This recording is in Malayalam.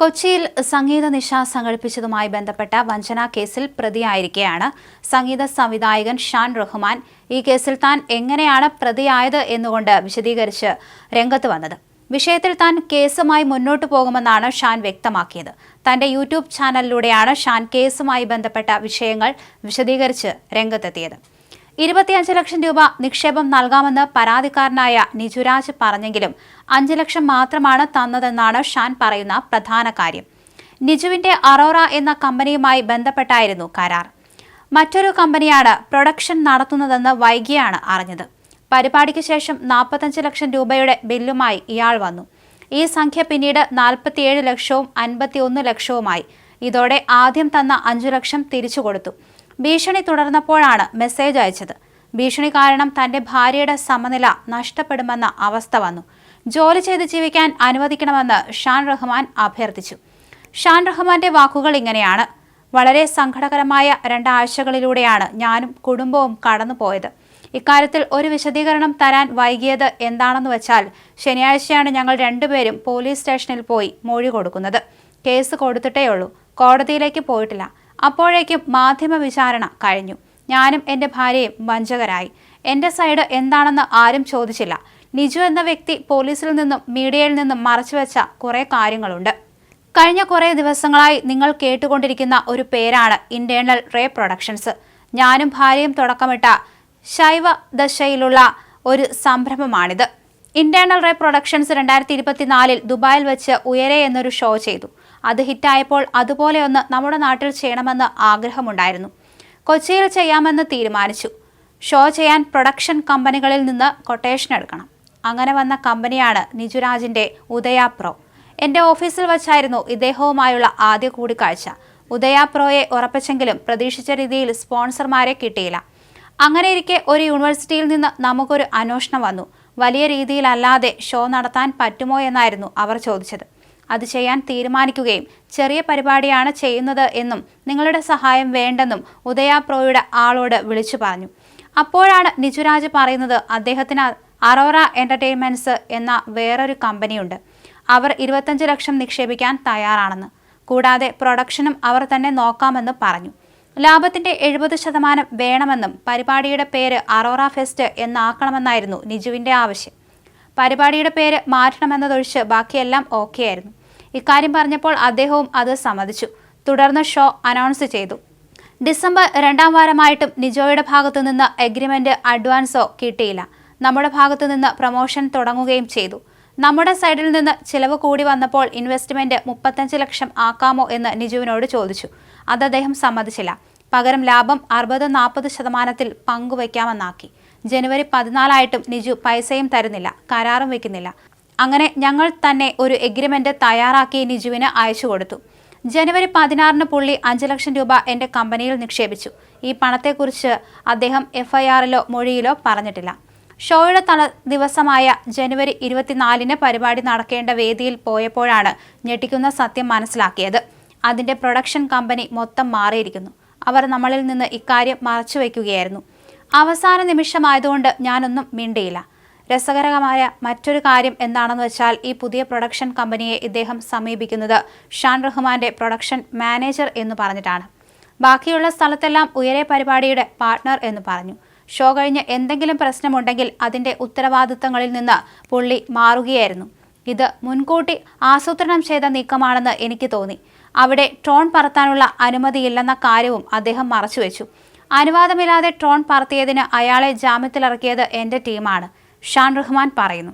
കൊച്ചിയിൽ സംഗീത നിശ സംഘടിപ്പിച്ചതുമായി ബന്ധപ്പെട്ട വഞ്ചനാ കേസിൽ പ്രതിയായിരിക്കെയാണ് സംഗീത സംവിധായകൻ ഷാൻ റഹ്മാൻ ഈ കേസിൽ താൻ എങ്ങനെയാണ് പ്രതിയായത് എന്നുകൊണ്ട് വിശദീകരിച്ച് രംഗത്ത് വന്നത്. വിഷയത്തിൽ താൻ കേസുമായി മുന്നോട്ടു പോകുമെന്നാണ് ഷാൻ വ്യക്തമാക്കിയത്. തന്റെ യൂട്യൂബ് ചാനലിലൂടെയാണ് ഷാൻ കേസുമായി ബന്ധപ്പെട്ട വിഷയങ്ങൾ വിശദീകരിച്ച് രംഗത്തെത്തിയത്. ഇരുപത്തിയഞ്ച് ലക്ഷം രൂപ നിക്ഷേപം നൽകാമെന്ന് പരാതിക്കാരനായ നിജുരാജ് പറഞ്ഞെങ്കിലും അഞ്ച് ലക്ഷം മാത്രമാണ് തന്നതെന്നാണ് ഷാൻ പറയുന്ന പ്രധാന കാര്യം. നിജുവിന്റെ അറോറ എന്ന കമ്പനിയുമായി ബന്ധപ്പെട്ടായിരുന്നു കരാർ. മറ്റൊരു കമ്പനിയാണ് പ്രൊഡക്ഷൻ നടത്തുന്നതെന്ന് വൈകിയാണ് അറിഞ്ഞത്. പരിപാടിക്ക് ശേഷം നാൽപ്പത്തഞ്ച് ലക്ഷം രൂപയുടെ ബില്ലുമായി ഇയാൾ വന്നു. ഈ സംഖ്യ പിന്നീട് നാൽപ്പത്തിയേഴ് ലക്ഷവും അൻപത്തിയൊന്ന് ലക്ഷവുമായി. ഇതോടെ ആദ്യം തന്ന അഞ്ചു ലക്ഷം തിരിച്ചു കൊടുത്തു. ഭീഷണി തുടർന്നപ്പോഴാണ് മെസ്സേജ് അയച്ചത്. ഭീഷണി കാരണം തന്റെ ഭാര്യയുടെ സമനില നഷ്ടപ്പെടുമെന്ന അവസ്ഥ വന്നു. ജോലി ചെയ്ത് ജീവിക്കാൻ അനുവദിക്കണമെന്ന് ഷാൻ റഹ്മാൻ അഭ്യർത്ഥിച്ചു. ഷാൻ റഹ്മാന്റെ വാക്കുകൾ ഇങ്ങനെയാണ്. വളരെ സങ്കടകരമായ രണ്ടാഴ്ചകളിലൂടെയാണ് ഞാനും കുടുംബവും കടന്നുപോയത്. ഇക്കാര്യത്തിൽ ഒരു വിശദീകരണം തരാൻ വൈകിയത് എന്താണെന്ന് വെച്ചാൽ ശനിയാഴ്ചയാണ് ഞങ്ങൾ രണ്ടുപേരും പോലീസ് സ്റ്റേഷനിൽ പോയി മൊഴി കൊടുക്കുന്നത്. കേസ് കൊടുത്തിട്ടേ ഉള്ളൂ കോടതിയിലേക്ക് പോയിട്ടില്ല. അപ്പോഴേക്കും മാധ്യമ വിചാരണ കഴിഞ്ഞു. ഞാനും എന്റെ ഭാര്യയും വഞ്ചകരായി. എന്റെ സൈഡ് എന്താണെന്ന് ആരും ചോദിച്ചില്ല. നിജു എന്ന വ്യക്തി പോലീസിൽ നിന്നും മീഡിയയിൽ നിന്നും മറച്ചുവെച്ച കുറേ കാര്യങ്ങളുണ്ട്. കഴിഞ്ഞ കുറേ ദിവസങ്ങളായി നിങ്ങൾ കേട്ടുകൊണ്ടിരിക്കുന്ന ഒരു പേരാണ് ഇന്റേണൽ റേ പ്രൊഡക്ഷൻസ്. ഞാനും ഭാര്യയും തുടക്കമിട്ട ശൈവ ദശയിലുള്ള ഒരു സംരംഭമാണിത്. ഇന്റേണൽ റേ പ്രൊഡക്ഷൻസ് രണ്ടായിരത്തി ഇരുപത്തിനാലിൽ ദുബായിൽ വെച്ച് ഉയരെ എന്നൊരു ഷോ ചെയ്തു. അത് ഹിറ്റായപ്പോൾ അതുപോലെയൊന്ന് നമ്മുടെ നാട്ടിൽ ചെയ്യണമെന്ന് ആഗ്രഹമുണ്ടായിരുന്നു. കൊച്ചിയിൽ ചെയ്യാമെന്ന് തീരുമാനിച്ചു. ഷോ ചെയ്യാൻ പ്രൊഡക്ഷൻ കമ്പനികളിൽ നിന്ന് കൊട്ടേഷൻ എടുക്കണം. അങ്ങനെ വന്ന കമ്പനിയാണ് നിജുരാജിന്റെ ഉദയ പ്രോ എന്റെ ഓഫീസിൽ വച്ചായിരുന്നു ഇദ്ദേഹവുമായുള്ള ആദ്യ കൂടിക്കാഴ്ച. ഉദയ പ്രോയെ ഉറപ്പിച്ചെങ്കിലും പ്രതീക്ഷിച്ച രീതിയിൽ സ്പോൺസർമാരെ കിട്ടിയില്ല. അങ്ങനെ ഇരിക്കെ ഒരു യൂണിവേഴ്സിറ്റിയിൽ നിന്ന് നമുക്കൊരു അന്വേഷണം വന്നു. വലിയ രീതിയിലല്ലാതെ ഷോ നടത്താൻ പറ്റുമോ എന്നായിരുന്നു അവർ ചോദിച്ചത്. അത് ചെയ്യാൻ തീരുമാനിക്കുകയും ചെറിയ പരിപാടിയാണ് ചെയ്യുന്നത് എന്നും നിങ്ങളുടെ സഹായം വേണ്ടെന്നും ഉദയ പ്രോയുടെ ആളോട് വിളിച്ചു പറഞ്ഞു. അപ്പോഴാണ് നിജുരാജ് പറയുന്നത് അദ്ദേഹത്തിന് അറോറ എന്റർടൈൻമെന്റ്സ് എന്ന വേറൊരു കമ്പനിയുണ്ട്. അവർ ഇരുപത്തഞ്ച് ലക്ഷം നിക്ഷേപിക്കാൻ തയ്യാറാണെന്ന്. കൂടാതെ പ്രൊഡക്ഷനും അവർ തന്നെ നോക്കാമെന്ന് പറഞ്ഞു. ലാഭത്തിന്റെ എഴുപത് ശതമാനം വേണമെന്നും പരിപാടിയുടെ പേര് അറോറ ഫെസ്റ്റ് എന്നാക്കണമെന്നായിരുന്നു നിജുവിന്റെ ആവശ്യം. പരിപാടിയുടെ പേര് മാറ്റണമെന്നതൊഴിച്ച് ബാക്കിയെല്ലാം ഓക്കെ ആയിരുന്നു. ഇക്കാര്യം പറഞ്ഞപ്പോൾ അദ്ദേഹവും അത് സമ്മതിച്ചു. തുടർന്ന് ഷോ അനൗൺസ് ചെയ്തു. ഡിസംബർ രണ്ടാം വാരമായിട്ടും നിജോയുടെ ഭാഗത്തു നിന്ന് എഗ്രിമെന്റ് അഡ്വാൻസോ കിട്ടിയില്ല. നമ്മുടെ ഭാഗത്തു നിന്ന് പ്രൊമോഷൻ തുടങ്ങുകയും ചെയ്തു. നമ്മുടെ സൈഡിൽ നിന്ന് ചിലവ് കൂടി വന്നപ്പോൾ ഇൻവെസ്റ്റ്മെന്റ് മുപ്പത്തഞ്ച് ലക്ഷം ആക്കാമോ എന്ന് നിജുവിനോട് ചോദിച്ചു. അത് അദ്ദേഹം സമ്മതിച്ചില്ല. പകരം ലാഭം അറുപത് നാൽപ്പത് ശതമാനത്തിൽ പങ്കുവയ്ക്കാമെന്നാക്കി ജനുവരി പതിനാലായിട്ടും നിജു പൈസയും തരുന്നില്ല കരാറും വെക്കുന്നില്ല അങ്ങനെ ഞങ്ങൾ തന്നെ ഒരു എഗ്രിമെന്റ് തയ്യാറാക്കി നിജുവിന് അയച്ചു കൊടുത്തു. ജനുവരി പതിനാറിന് പുള്ളി അഞ്ച് ലക്ഷം രൂപ എന്റെ കമ്പനിയിൽ നിക്ഷേപിച്ചു. ഈ പണത്തെക്കുറിച്ച് അദ്ദേഹം എഫ്ഐആറിലോ മൊഴിയിലോ പറഞ്ഞിട്ടില്ല. ഷോയുടെ തല ദിവസമായ ജനുവരി ഇരുപത്തിനാലിന് പരിപാടി നടക്കേണ്ട വേദിയിൽ പോയപ്പോഴാണ് ഞെട്ടിക്കുന്ന സത്യം മനസ്സിലാക്കിയത്. അതിന്റെ പ്രൊഡക്ഷൻ കമ്പനി മൊത്തം മാറിയിരിക്കുന്നു. അവർ നമ്മളിൽ നിന്ന് ഇക്കാര്യം മറച്ചുവെക്കുകയായിരുന്നു അവസാന നിമിഷമായതുകൊണ്ട് ഞാനൊന്നും മിണ്ടിയില്ല. രസകരമായ മറ്റൊരു കാര്യം എന്താണെന്ന് വെച്ചാൽ ഈ പുതിയ പ്രൊഡക്ഷൻ കമ്പനിയെ ഇദ്ദേഹം സമീപിക്കുന്നത് ഷാൻ റഹ്മാന്റെ പ്രൊഡക്ഷൻ മാനേജർ എന്ന് പറഞ്ഞിട്ടാണ്. ബാക്കിയുള്ള സ്ഥലത്തെല്ലാം ഉയരെ പരിപാടിയുടെ പാർട്ട്ണർ എന്ന് പറഞ്ഞു. ഷോ കഴിഞ്ഞ് എന്തെങ്കിലും പ്രശ്നമുണ്ടെങ്കിൽ അതിന്റെ ഉത്തരവാദിത്തങ്ങളിൽ നിന്ന് പുള്ളി മാറുകയായിരുന്നു. ഇത് മുൻകൂട്ടി ആസൂത്രണം ചെയ്ത നീക്കമാണെന്ന് എനിക്ക് തോന്നി. അവിടെ ട്രോൺ പറത്താനുള്ള അനുമതിയില്ലെന്ന കാര്യവും അദ്ദേഹം മറച്ചുവെച്ചു. അനുവാദമില്ലാതെ ട്രോൺ പറത്തിയതിന് അയാളെ ജാമ്യത്തിലിറക്കിയത് എന്റെ ടീമാണ് ഷാൻ റഹ്മാൻ പറയുന്നു.